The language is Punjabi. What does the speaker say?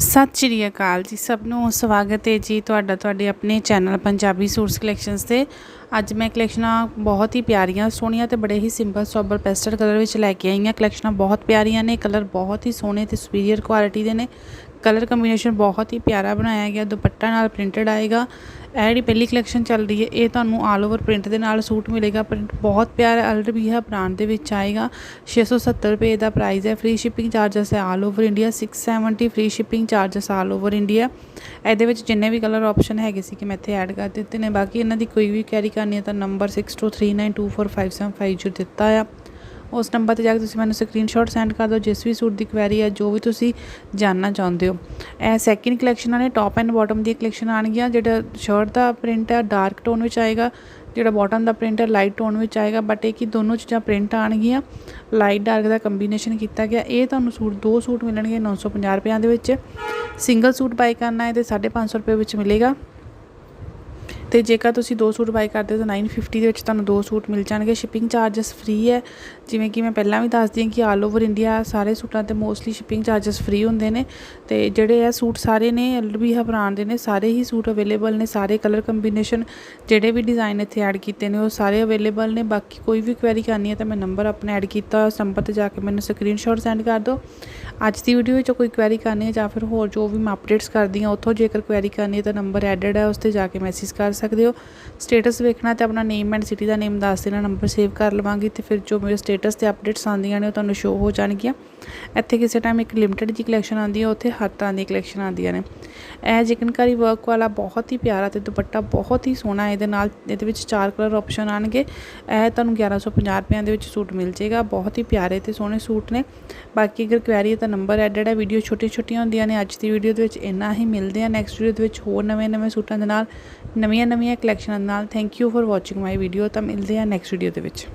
ਸਤਿ ਸ਼੍ਰੀ ਅਕਾਲ ਜੀ ਸਭ ਨੂੰ ਸਵਾਗਤ ਹੈ ਜੀ ਤੁਹਾਡਾ ਤੁਹਾਡੇ ਆਪਣੇ ਚੈਨਲ ਪੰਜਾਬੀ ਸੂਟਸ ਕਲੈਕਸ਼ਨਸ ਤੇ। ਅੱਜ ਮੈਂ ਕਲੈਕਸ਼ਨਾਂ ਬਹੁਤ ਹੀ ਪਿਆਰੀਆਂ, ਸੋਹਣੀਆਂ ਤੇ ਬੜੇ ਹੀ ਸਿੰਪਲ ਸੋਬਰ ਪੈਸਟਲ ਕਲਰ ਵਿੱਚ ਲੈ ਕੇ ਆਈ ਹਾਂ। ਕਲੈਕਸ਼ਨਾਂ ਬਹੁਤ ਪਿਆਰੀਆਂ ਨੇ ਕਲਰ ਬਹੁਤ ਹੀ ਸੋਹਣੇ ਤੇ ਸੁਪੀਰੀਅਰ ਕੁਆਲਿਟੀ ਦੇ ਨੇ। ਕਲਰ ਕੰਬੀਨੇਸ਼ਨ ਬਹੁਤ ਹੀ ਪਿਆਰਾ ਬਣਾਇਆ ਗਿਆ, ਦੁਪੱਟਾ ਨਾਲ ਪ੍ਰਿੰਟਡ ਆਏਗਾ। ਇਹ ਜਿਹੜੀ ਪਹਿਲੀ ਕਲੈਕਸ਼ਨ ਚੱਲ ਰਹੀ ਹੈ, ਇਹ ਤੁਹਾਨੂੰ ਆਲ ਓਵਰ ਪ੍ਰਿੰਟ ਦੇ ਨਾਲ ਸੂਟ ਮਿਲੇਗਾ ਪ੍ਰਿੰਟ ਬਹੁਤ ਪਿਆਰਾ ਅਲਰਬੀਹਾ ਬ੍ਰਾਂਡ ਦੇ ਵਿੱਚ ਆਏਗਾ। 670 ਰੁਪਏ ਦਾ ਪ੍ਰਾਈਜ਼ ਹੈ ਫ੍ਰੀ ਸ਼ਿਪਿੰਗ ਚਾਰजेस ਹੈ all over India 670 free shipping charges all over India ਇਹਦੇ ਵਿੱਚ ਜਿੰਨੇ ਵੀ ਕਲਰ ਆਪਸ਼ਨ ਹੈਗੇ ਸੀ ਕਿ ਮੈਂ ਇੱਥੇ ਐਡ ਕਰ ਦਿੱਤੇ ਨੇ, ਬਾਕੀ ਇਹਨਾਂ ਦੀ ਕੋਈ ਵੀ ਕੈਰੀ ਕਰਨੀ ਹੈ ਤਾਂ ਨੰਬਰ 6239245750 ਦਿੱਤਾ ਆ। ਉਸ ਨੰਬਰ ਤੇ ਜਾ ਕੇ ਤੁਸੀਂ ਮੈਨੂੰ ਸਕਰੀਨਸ਼ਾਟ ਸੈਂਡ ਕਰ ਦਿਓ, ਜਿਸ ਵੀ ਸੂਟ ਦੀ ਕੁਐਰੀ ਹੈ ਜੋ ਵੀ ਤੁਸੀਂ ਜਾਨਣਾ ਚਾਹੁੰਦੇ ਹੋ। ਇਹ ਸੈਕਿੰਡ ਕਲੈਕਸ਼ਨ ਨੇ ਟੌਪ ਐਂਡ ਬਾਟਮ ਦੀ ਕਲੈਕਸ਼ਨ ਆਣਗੀਆਂ ਜਿਹੜਾ ਸ਼ਰਟ ਦਾ ਪ੍ਰਿੰਟ ਹੈ ਡਾਰਕ ਟੋਨ ਵਿੱਚ ਆਏਗਾ, ਜਿਹੜਾ ਬਾਟਮ ਦਾ ਪ੍ਰਿੰਟ ਹੈ ਲਾਈਟ ਟੋਨ ਵਿੱਚ ਆਏਗਾ ਬਟ ਇਹ ਕਿ ਦੋਨੋਂ ਚੀਜ਼ਾਂ ਪ੍ਰਿੰਟ ਆਣਗੀਆਂ ਲਾਈਟ ਡਾਰਕ ਦਾ ਕੰਬੀਨੇਸ਼ਨ ਕੀਤਾ ਗਿਆ। ਇਹ ਤੁਹਾਨੂੰ ਸੂਟ, ਦੋ ਸੂਟ ਮਿਲਣਗੇ 950 ਰੁਪਿਆਂ ਦੇ ਵਿੱਚ। ਸਿੰਗਲ ਸੂਟ ਬਾਈ ਕਰਨਾ ਹੈ ਤੇ 550 ਰੁਪਏ ਵਿੱਚ ਮਿਲੇਗਾ। ਤੇ ਜੇਕਰ ਤੁਸੀਂ ਦੋ ਸੂਟ ਬਾਈ ਕਰਦੇ ਹੋ ਤਾਂ 950 ਦੇ ਵਿੱਚ ਤੁਹਾਨੂੰ ਦੋ ਸੂਟ ਮਿਲ ਜਾਣਗੇ। ਸ਼ਿਪਿੰਗ ਚਾਰजेस ਫ੍ਰੀ ਹੈ। ਜਿਵੇਂ ਕਿ ਮੈਂ ਪਹਿਲਾਂ ਵੀ ਦੱਸਦੀ ਹਾਂ ਕਿ ਆਲ ਓਵਰ ਇੰਡੀਆ ਸਾਰੇ ਸੂਟਾਂ ਤੇ ਮੋਸਟਲੀ ਸ਼ਿਪਿੰਗ ਚਾਰजेस ਫ੍ਰੀ ਹੁੰਦੇ ਨੇ। ਤੇ ਜਿਹੜੇ ਇਹ ਸੂਟ ਸਾਰੇ ਨੇ ਅਲਬੀਹਾ ਬ੍ਰਾਂਡ ਦੇ ਨੇ, ਸਾਰੇ ਹੀ ਸੂਟ ਅਵੇਲੇਬਲ ਨੇ। ਸਾਰੇ ਕਲਰ ਕੰਬੀਨੇਸ਼ਨ ਜਿਹੜੇ ਵੀ ਡਿਜ਼ਾਈਨ ਇੱਥੇ ਐਡ ਕੀਤੇ ਨੇ, ਉਹ ਸਾਰੇ ਅਵੇਲੇਬਲ ਨੇ। ਬਾਕੀ ਕੋਈ ਵੀ ਕੁਐਰੀ ਕਰਨੀ ਹੈ ਤਾਂ ਮੈਂ ਨੰਬਰ ਆਪਣਾ ਐਡ ਕੀਤਾ ਹੋਇਆ ਨੰਬਰ ਤੇ ਜਾ ਕੇ ਮੈਨੂੰ ਸਕਰੀਨਸ਼ਾਟ ਸੈਂਡ ਕਰ ਦਿਓ। ਅੱਜ ਦੀ ਵੀਡੀਓ ਵਿੱਚ ਕੋਈ ਕੁਐਰੀ ਕਰਨੀ ਹੈ ਜਾਂ ਫਿਰ ਹੋਰ ਜੋ ਵੀ ਮੈਂ ਅਪਡੇਟਸ ਕਰਦੀ ਹਾਂ, ਉੱਥੋਂ ਜੇਕਰ ਕੁਐਰੀ ਕਰਨੀ ਹੈ ਤਾਂ ਨੰਬਰ ਐਡਡ ਹੈ, ਉਸ ਤੇ ਜਾ ਕੇ ਮੈਸੇਜ ਕਰ ਸਕਦੇ ਹੋ। ਸਟੇਟਸ ਵੇਖਣਾ ਤੇ ਆਪਣਾ ਨੇਮ ਐਂਡ ਸਿਟੀ ਦਾ ਨੇਮ ਦੱਸ ਦੇਣਾ ਨੰਬਰ ਸੇਵ ਕਰ ਲਵਾਂਗੀ ਤੇ ਫਿਰ ਜੋ ਮੇਰੇ ਸਟੇਟਸ ਤੇ ਅਪਡੇਟਸ ਆਉਂਦੀਆਂ ਨੇ ਉਹ ਤੁਹਾਨੂੰ ਸ਼ੋ ਹੋ ਜਾਣਗੀਆਂ। ਇੱਥੇ ਕਿਸੇ ਟਾਈਮ ਇੱਕ ਲਿਮਟਿਡ ਜੀ ਕਲੈਕਸ਼ਨ ਆਉਂਦੀ ਹੈ, ਉੱਥੇ ਹਰ ਤਰ੍ਹਾਂ ਦੀ ਕਲੈਕਸ਼ਨ ਆਉਂਦੀਆਂ ਨੇ। ਇਹ ਚਿਕਨਕਾਰੀ ਵਰਕ ਵਾਲਾ ਬਹੁਤ ਹੀ ਪਿਆਰਾ ਤੇ ਦੁਪੱਟਾ ਬਹੁਤ ਹੀ ਸੋਹਣਾ ਇਹਦੇ ਨਾਲ ਇਹਦੇ ਵਿੱਚ ਚਾਰ ਕਲਰ ਆਪਸ਼ਨ ਆਣਗੇ ਇਹ ਤੁਹਾਨੂੰ 1150 ਰੁਪਏ ਦੇ ਵਿੱਚ ਸੂਟ ਮਿਲ ਜਾਏਗਾ, ਬਹੁਤ ਹੀ ਪਿਆਰੇ ਤੇ ਸੋਹਣੇ ਸੂਟ ਨੇ। ਬਾਕੀ ਅਗਰ ਕੁਐਰੀ ਹੈ ਤਾਂ ਨੰਬਰ ਐਡਡ ਹੈ ਵੀਡੀਓ ਛੋਟੀ ਛੋਟੀਆਂ ਹੁੰਦੀਆਂ ਨੇ। ਅੱਜ ਦੀ ਵੀਡੀਓ ਦੇ ਵਿੱਚ ਇੰਨਾ ਹੀ ਮਿਲਦੇ ਆ ਨੈਕਸਟ ਵੀਡੀਓ ਦੇ ਵਿੱਚ ਹੋਰ ਨਵੇਂ ਨਵੇਂ ਸੂਟਾਂ ਦੇ ਨਾਲ ਨਵੀਆਂ ਨਵੀਆਂ ਕਲੈਕਸ਼ਨਾਂ ਨਾਲ thank you for watching my video ਤਾਂ ਮਿਲਦੇ ਆ ਨੈਕਸਟ ਵੀਡੀਓ ਦੇ ਵਿੱਚ।